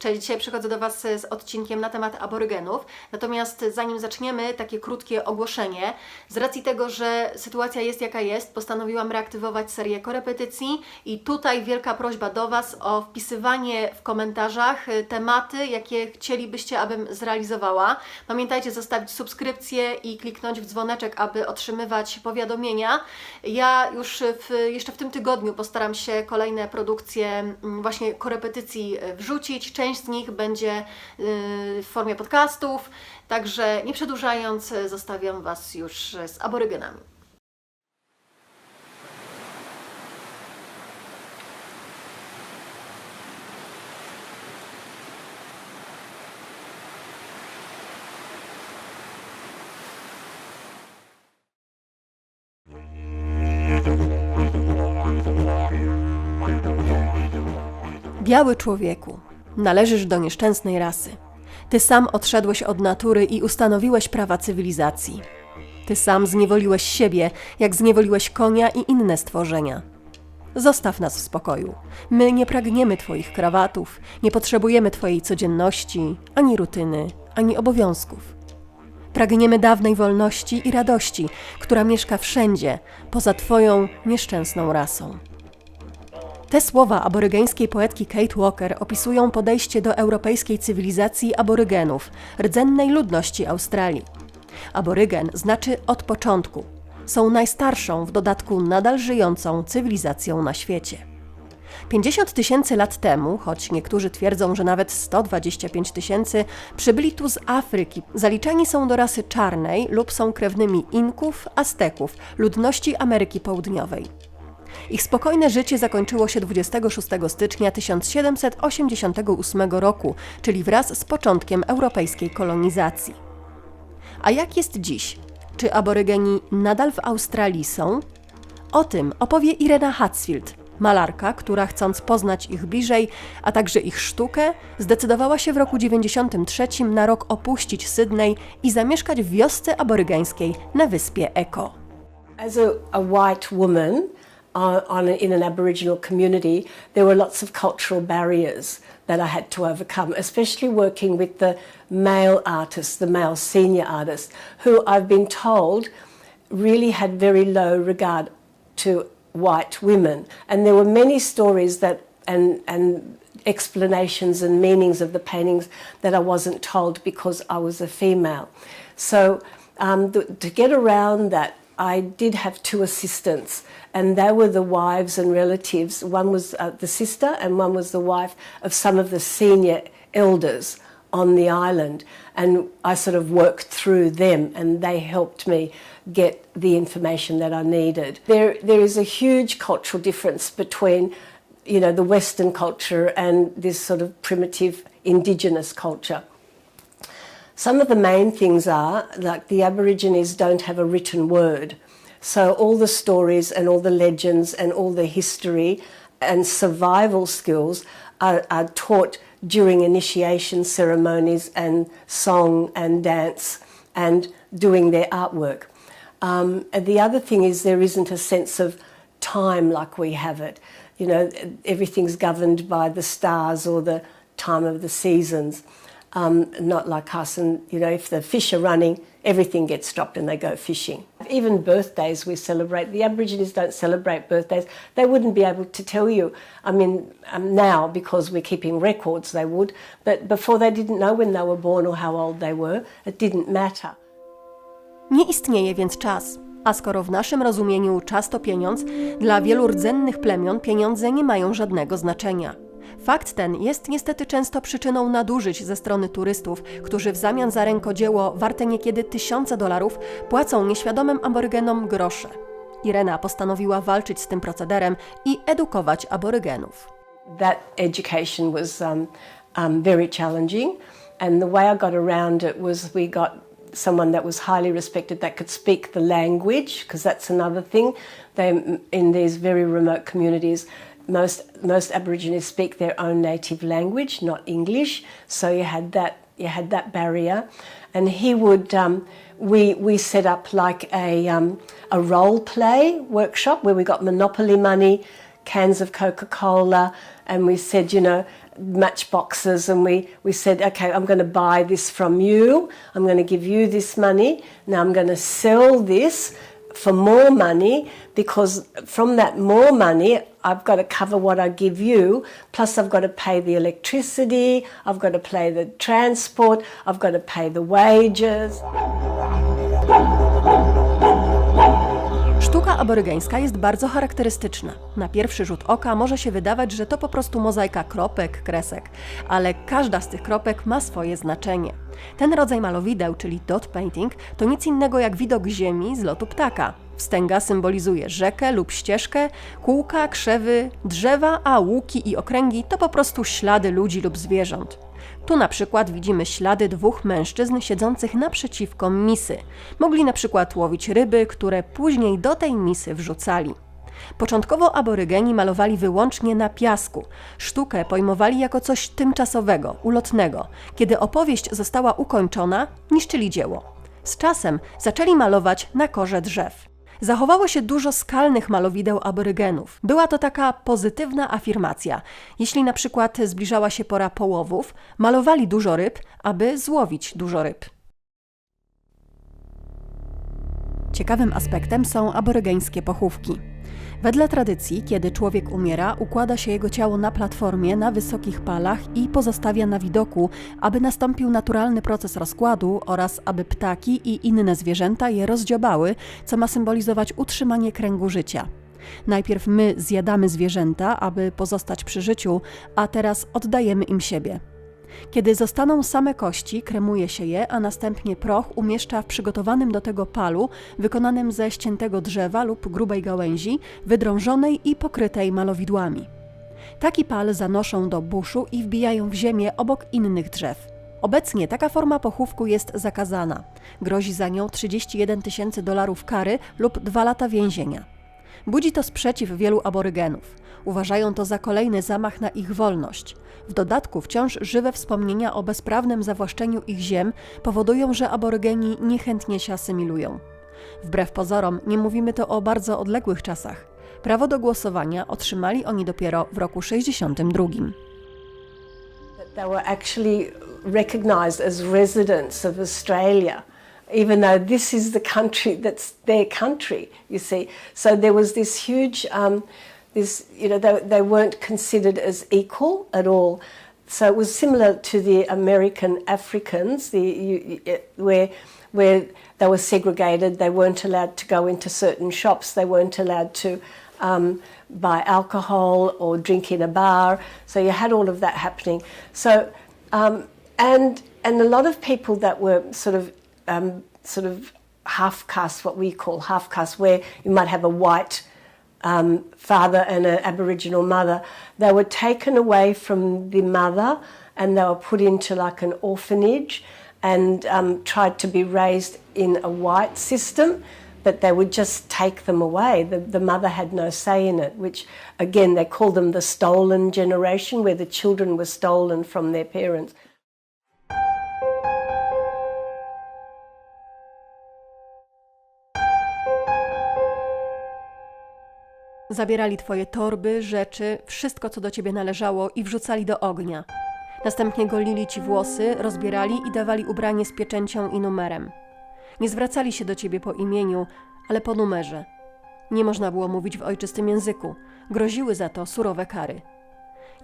Cześć, dzisiaj przychodzę do Was z odcinkiem na temat aborygenów. Natomiast zanim zaczniemy, takie krótkie ogłoszenie. Z racji tego, że sytuacja jest jaka jest, postanowiłam reaktywować serię korepetycji i tutaj wielka prośba do Was o wpisywanie w komentarzach y, tematy, jakie chcielibyście, abym zrealizowała. Pamiętajcie zostawić subskrypcję i kliknąć w dzwoneczek, aby otrzymywać powiadomienia. Ja już w, jeszcze w tym tygodniu postaram się kolejne produkcje mm, właśnie korepetycji y, wrzucić. Część z nich będzie y, w formie podcastów, także nie przedłużając, zostawiam Was już z aborygenami. Biały człowieku, należysz do nieszczęsnej rasy. Ty sam odszedłeś od natury i ustanowiłeś prawa cywilizacji. Ty sam zniewoliłeś siebie, jak zniewoliłeś konia i inne stworzenia. Zostaw nas w spokoju. My nie pragniemy Twoich krawatów, nie potrzebujemy Twojej codzienności, ani rutyny, ani obowiązków. Pragniemy dawnej wolności i radości, która mieszka wszędzie, poza Twoją nieszczęsną rasą. Te słowa aborygeńskiej poetki Kate Walker opisują podejście do europejskiej cywilizacji aborygenów, rdzennej ludności Australii. Aborygen znaczy od początku. Są najstarszą, w dodatku nadal żyjącą cywilizacją na świecie. 50 tysięcy lat temu, choć niektórzy twierdzą, że nawet 125 tysięcy, przybyli tu z Afryki. Zaliczani są do rasy czarnej lub są krewnymi Inków, Azteków, ludności Ameryki Południowej. Ich spokojne życie zakończyło się 26 stycznia 1788 roku, czyli wraz z początkiem europejskiej kolonizacji. A jak jest dziś? Czy aborygeni nadal w Australii są? O tym opowie Irena Hatzfield, malarka, która chcąc poznać ich bliżej, a także ich sztukę, zdecydowała się w roku 93 na rok opuścić Sydney i zamieszkać w wiosce aborygeńskiej na wyspie Eko. As a, a white woman on in an Aboriginal community, there were lots of cultural barriers that I had to overcome, especially working with the male artists, the male senior artists, who I've been told really had very low regard to white women. And there were many stories that and and explanations and meanings of the paintings that I wasn't told because I was a female. So um, to get around that, I did have two assistants, and they were the wives and relatives. One was uh, the sister, and one was the wife of some of the senior elders on the island. And I sort of worked through them, and they helped me get the information that I needed. There, there is a huge cultural difference between, you know, the Western culture and this sort of primitive indigenous culture. Some of the main things are like the Aborigines don't have a written word. So all the stories and all the legends and all the history and survival skills are, are taught during initiation ceremonies and song and dance and doing their artwork. Um, the other thing is there isn't a sense of time like we have it. You know, everything's governed by the stars or the time of the seasons um, not like us. And you know, if the fish are running, everything gets stopped and they go fishing. Even birthdays we celebrate. The Aborigines don't celebrate birthdays. They wouldn't be able to tell you. I mean, um, now because we're keeping records, they would. But before they didn't know when they were born or how old they were. It didn't matter. Nie istnieje więc czas. A skoro w naszym rozumieniu czas to pieniądz, dla wielu rdzennych plemion pieniądze nie mają żadnego znaczenia. Fakt ten jest niestety często przyczyną nadużyć ze strony turystów, którzy w zamian za rękodzieło warte niekiedy tysiące dolarów płacą nieświadomym aborygenom grosze. Irena postanowiła walczyć z tym procederem i edukować aborygenów. that education was um, um, very challenging. And the way I got around it was we got someone that was highly respected that could speak the language, because that's another thing. They, in these very remote communities, most, most Aborigines speak their own native language, not English. So you had that, you had that barrier. And he would, um, we, we set up like a, um, a role play workshop where we got Monopoly money, cans of Coca Cola and we said, you know, matchboxes and we, we said, okay, I'm going to buy this from you. I'm going to give you this money. Now I'm going to sell this for more money because from that more money, I've got to cover what I give you. Plus, I've got to pay the electricity, I've got to pay the transport, I've got to pay the wages. Aborygeńska jest bardzo charakterystyczna. Na pierwszy rzut oka może się wydawać, że to po prostu mozaika kropek, kresek, ale każda z tych kropek ma swoje znaczenie. Ten rodzaj malowideł, czyli dot painting, to nic innego jak widok ziemi z lotu ptaka. Wstęga symbolizuje rzekę lub ścieżkę, kółka, krzewy, drzewa, a łuki i okręgi to po prostu ślady ludzi lub zwierząt. Tu na przykład widzimy ślady dwóch mężczyzn siedzących naprzeciwko misy. Mogli na przykład łowić ryby, które później do tej misy wrzucali. Początkowo aborygeni malowali wyłącznie na piasku. Sztukę pojmowali jako coś tymczasowego, ulotnego. Kiedy opowieść została ukończona, niszczyli dzieło. Z czasem zaczęli malować na korze drzew. Zachowało się dużo skalnych malowideł aborygenów. Była to taka pozytywna afirmacja. Jeśli na przykład zbliżała się pora połowów, malowali dużo ryb, aby złowić dużo ryb. Ciekawym aspektem są aborygeńskie pochówki. Wedle tradycji, kiedy człowiek umiera, układa się jego ciało na platformie na wysokich palach i pozostawia na widoku, aby nastąpił naturalny proces rozkładu oraz aby ptaki i inne zwierzęta je rozdziobały, co ma symbolizować utrzymanie kręgu życia. Najpierw my zjadamy zwierzęta, aby pozostać przy życiu, a teraz oddajemy im siebie. Kiedy zostaną same kości, kremuje się je, a następnie proch umieszcza w przygotowanym do tego palu, wykonanym ze ściętego drzewa lub grubej gałęzi, wydrążonej i pokrytej malowidłami. Taki pal zanoszą do buszu i wbijają w ziemię obok innych drzew. Obecnie taka forma pochówku jest zakazana. Grozi za nią 31 tysięcy dolarów kary lub dwa lata więzienia. Budzi to sprzeciw wielu aborygenów. Uważają to za kolejny zamach na ich wolność. W dodatku wciąż żywe wspomnienia o bezprawnym zawłaszczeniu ich ziem powodują, że aborygeni niechętnie się asymilują. Wbrew pozorom, nie mówimy to o bardzo odległych czasach. Prawo do głosowania otrzymali oni dopiero w roku 62. that they were actually recognised as residents of Australia, even though this is the country that's their country, you see. So there was this huge, um, this, you know, they, they weren't considered as equal at all. So it was similar to the American Africans, the, you, you- where, where they were segregated, they weren't allowed to go into certain shops, they weren't allowed to um, buy alcohol or drink in a bar. So you had all of that happening. So um, and and a lot of people that were sort of um, sort of half caste, what we call half caste, where you might have a white um, father and an Aboriginal mother, they were taken away from the mother and they were put into like an orphanage and um, tried to be raised in a white system, but they would just take them away. The, the mother had no say in it, which again they call them the stolen generation, where the children were stolen from their parents. Zabierali twoje torby, rzeczy, wszystko co do ciebie należało i wrzucali do ognia. Następnie golili ci włosy, rozbierali i dawali ubranie z pieczęcią i numerem. Nie zwracali się do ciebie po imieniu, ale po numerze. Nie można było mówić w ojczystym języku. Groziły za to surowe kary.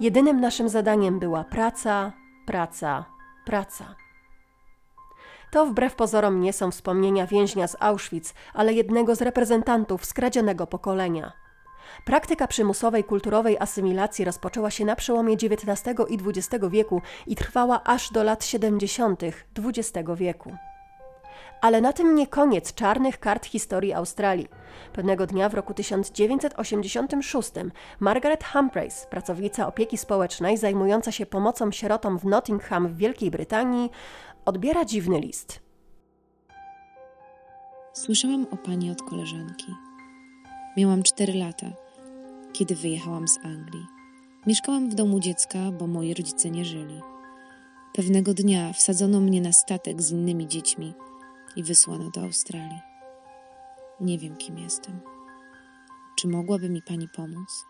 Jedynym naszym zadaniem była praca, praca, praca. To wbrew pozorom nie są wspomnienia więźnia z Auschwitz, ale jednego z reprezentantów skradzionego pokolenia. Praktyka przymusowej kulturowej asymilacji rozpoczęła się na przełomie XIX i XX wieku i trwała aż do lat 70. XX wieku. Ale na tym nie koniec czarnych kart historii Australii. Pewnego dnia w roku 1986 Margaret Humphreys, pracownica opieki społecznej zajmująca się pomocą sierotom w Nottingham w Wielkiej Brytanii, odbiera dziwny list. Słyszałam o pani od koleżanki. Miałam 4 lata, kiedy wyjechałam z Anglii. Mieszkałam w domu dziecka, bo moi rodzice nie żyli. Pewnego dnia wsadzono mnie na statek z innymi dziećmi i wysłano do Australii. Nie wiem, kim jestem. Czy mogłaby mi pani pomóc?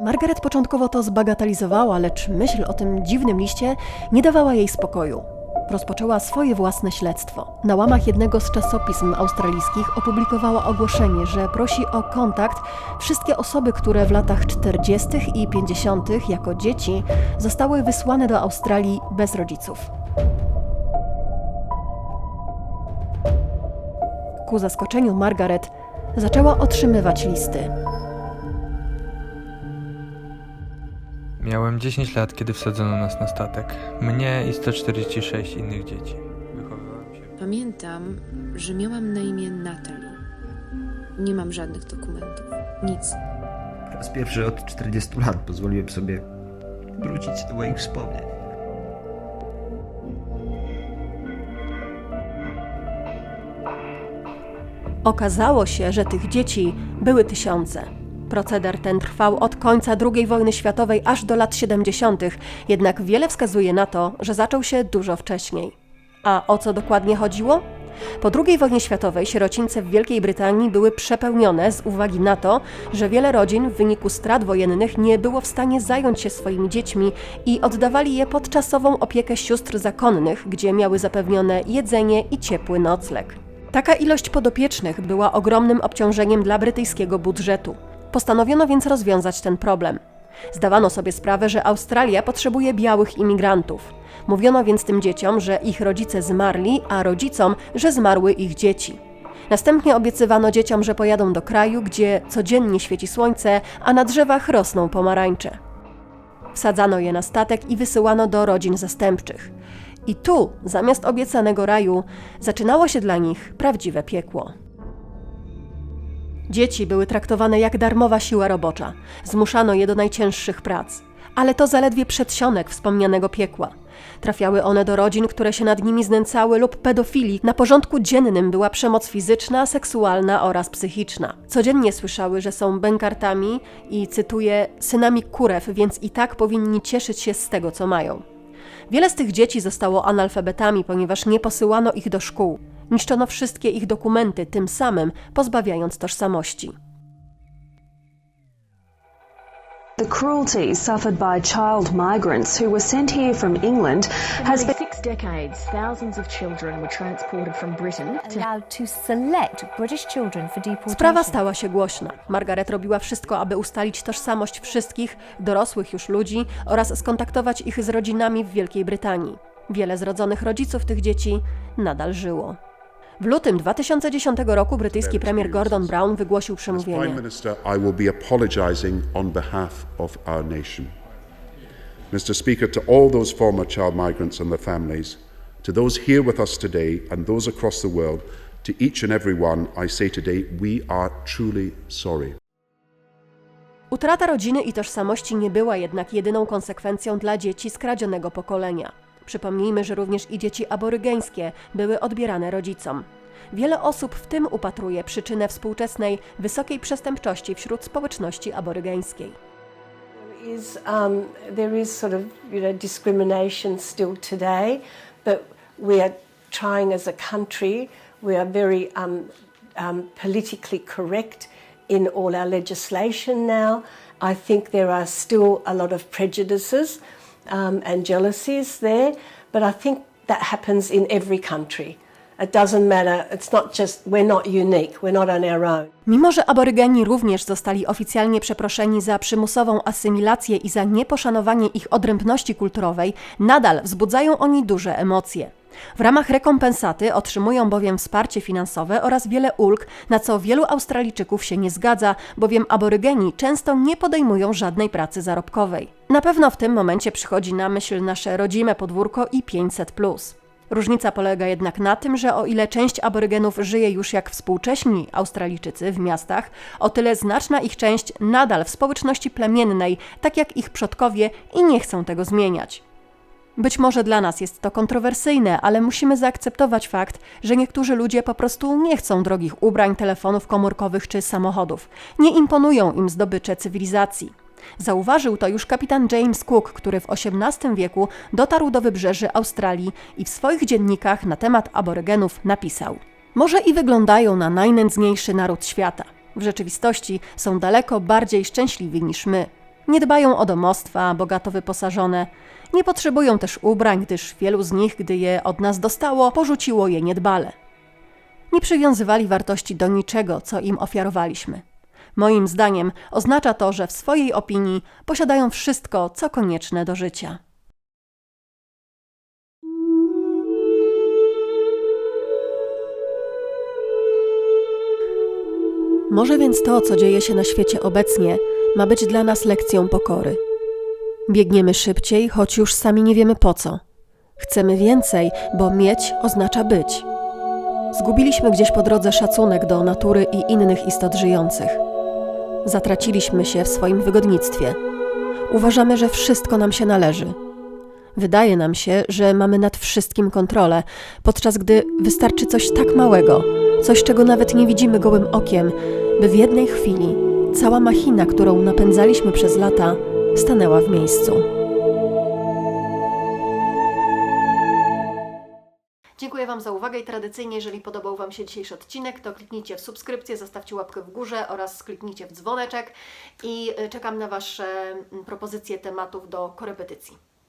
Margaret początkowo to zbagatelizowała, lecz myśl o tym dziwnym liście nie dawała jej spokoju. Rozpoczęła swoje własne śledztwo. Na łamach jednego z czasopism australijskich opublikowała ogłoszenie, że prosi o kontakt wszystkie osoby, które w latach 40. i 50. jako dzieci zostały wysłane do Australii bez rodziców. Ku zaskoczeniu Margaret zaczęła otrzymywać listy. Miałem 10 lat, kiedy wsadzono nas na statek. Mnie i 146 innych dzieci. Wychowywałem się. Pamiętam, że miałam na imię Natalie. Nie mam żadnych dokumentów. Nic. Po raz pierwszy od 40 lat pozwoliłem sobie wrócić do moich wspomnień. Okazało się, że tych dzieci były tysiące. Proceder ten trwał od końca II wojny światowej aż do lat 70., jednak wiele wskazuje na to, że zaczął się dużo wcześniej. A o co dokładnie chodziło? Po II wojnie światowej sierocińce w Wielkiej Brytanii były przepełnione z uwagi na to, że wiele rodzin w wyniku strat wojennych nie było w stanie zająć się swoimi dziećmi i oddawali je pod czasową opiekę sióstr zakonnych, gdzie miały zapewnione jedzenie i ciepły nocleg. Taka ilość podopiecznych była ogromnym obciążeniem dla brytyjskiego budżetu. Postanowiono więc rozwiązać ten problem. Zdawano sobie sprawę, że Australia potrzebuje białych imigrantów. Mówiono więc tym dzieciom, że ich rodzice zmarli, a rodzicom, że zmarły ich dzieci. Następnie obiecywano dzieciom, że pojadą do kraju, gdzie codziennie świeci słońce, a na drzewach rosną pomarańcze. Wsadzano je na statek i wysyłano do rodzin zastępczych. I tu, zamiast obiecanego raju, zaczynało się dla nich prawdziwe piekło. Dzieci były traktowane jak darmowa siła robocza. Zmuszano je do najcięższych prac. Ale to zaledwie przedsionek wspomnianego piekła. Trafiały one do rodzin, które się nad nimi znęcały lub pedofili. Na porządku dziennym była przemoc fizyczna, seksualna oraz psychiczna. Codziennie słyszały, że są bękartami i, cytuję, synami kurew, więc i tak powinni cieszyć się z tego, co mają. Wiele z tych dzieci zostało analfabetami, ponieważ nie posyłano ich do szkół. Niszczono wszystkie ich dokumenty, tym samym pozbawiając tożsamości. The cruelty suffered by child migrants who were sent here from England has been six decades, thousands of children were transported from Britain to allowed to select British children for deportation. Sprawa stała się głośna. Margaret robiła wszystko, aby ustalić tożsamość wszystkich dorosłych już ludzi oraz skontaktować ich z rodzinami w Wielkiej Brytanii. Wiele zrodzonych rodziców tych dzieci nadal żyło. W lutym 2010 roku brytyjski premier Gordon Brown wygłosił przemówienie. Mr. Speaker, to all those former child migrants and their families, to those here with us today and those across the world, to each and every one, I say today, we are truly sorry. Utrata rodziny i tożsamości nie była jednak jedyną konsekwencją dla dzieci skradzionego pokolenia. Przypomnijmy, że również i dzieci aborygeńskie były odbierane rodzicom. Wiele osób w tym upatruje przyczynę współczesnej wysokiej przestępczości wśród społeczności aborygeńskiej. Is, um, there is sort of discrimination still today, but we are trying as a country. We are very um, um, politically correct in all our legislation now. I think there are still a lot of prejudices um, and jealousies there, but I think that happens in every country. It doesn't matter. It's not just we're not unique. We're not on our own. Mimo, że aborygeni również zostali oficjalnie przeproszeni za przymusową asymilację i za nieposzanowanie ich odrębności kulturowej, nadal wzbudzają oni duże emocje. W ramach rekompensaty otrzymują bowiem wsparcie finansowe oraz wiele ulg, na co wielu Australijczyków się nie zgadza, bowiem aborygeni często nie podejmują żadnej pracy zarobkowej. Na pewno w tym momencie przychodzi na myśl nasze rodzime podwórko i 500. Różnica polega jednak na tym, że o ile część aborygenów żyje już jak współcześni Australijczycy w miastach, o tyle znaczna ich część nadal w społeczności plemiennej, tak jak ich przodkowie, i nie chcą tego zmieniać. Być może dla nas jest to kontrowersyjne, ale musimy zaakceptować fakt, że niektórzy ludzie po prostu nie chcą drogich ubrań, telefonów komórkowych czy samochodów. Nie imponują im zdobycze cywilizacji. Zauważył to już kapitan James Cook, który w XVIII wieku dotarł do wybrzeży Australii i w swoich dziennikach na temat aborygenów napisał: Może i wyglądają na najnędzniejszy naród świata. W rzeczywistości są daleko bardziej szczęśliwi niż my. Nie dbają o domostwa bogato wyposażone. Nie potrzebują też ubrań, gdyż wielu z nich, gdy je od nas dostało, porzuciło je niedbale. Nie przywiązywali wartości do niczego, co im ofiarowaliśmy. Moim zdaniem oznacza to, że w swojej opinii posiadają wszystko, co konieczne do życia. Może więc to, co dzieje się na świecie obecnie, ma być dla nas lekcją pokory. Biegniemy szybciej, choć już sami nie wiemy po co. Chcemy więcej, bo mieć oznacza być. Zgubiliśmy gdzieś po drodze szacunek do natury i innych istot żyjących. Zatraciliśmy się w swoim wygodnictwie. Uważamy, że wszystko nam się należy. Wydaje nam się, że mamy nad wszystkim kontrolę, podczas gdy wystarczy coś tak małego, coś czego nawet nie widzimy gołym okiem, by w jednej chwili cała machina, którą napędzaliśmy przez lata, stanęła w miejscu. Dziękuję Wam za uwagę i tradycyjnie, jeżeli podobał Wam się dzisiejszy odcinek, to kliknijcie w subskrypcję, zostawcie łapkę w górze oraz kliknijcie w dzwoneczek i y, czekam na Wasze mm, propozycje tematów do korepetycji.